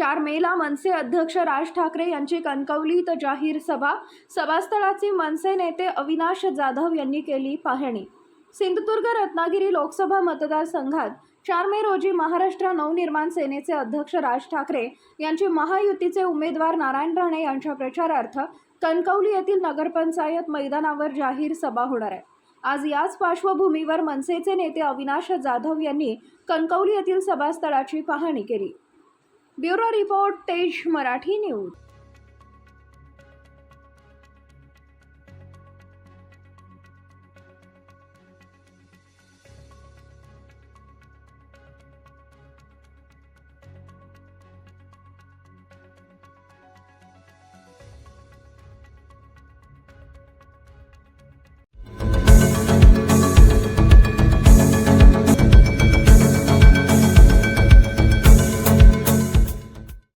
चार मेला मनसे अध्यक्ष राज ठाकरे यांची कणकवलीत जाहीर सभा. सभास्थळाची मनसे नेते अविनाश जाधव यांनी केली पाहणी. सिंधुदुर्ग रत्नागिरी लोकसभा मतदारसंघात चार मे रोजी महाराष्ट्र नवनिर्माण सेनेचे अध्यक्ष राज ठाकरे यांची महायुतीचे उमेदवार नारायण राणे यांच्या प्रचारार्थ कणकवली येथील नगरपंचायत मैदानावर जाहीर सभा होणार आहे. आज याच पार्श्वभूमीवर मनसेचे नेते अविनाश जाधव यांनी कणकवली येथील सभास्थळाची पाहणी केली. ब्युरो रिपोर्ट तेज मराठी न्यूज.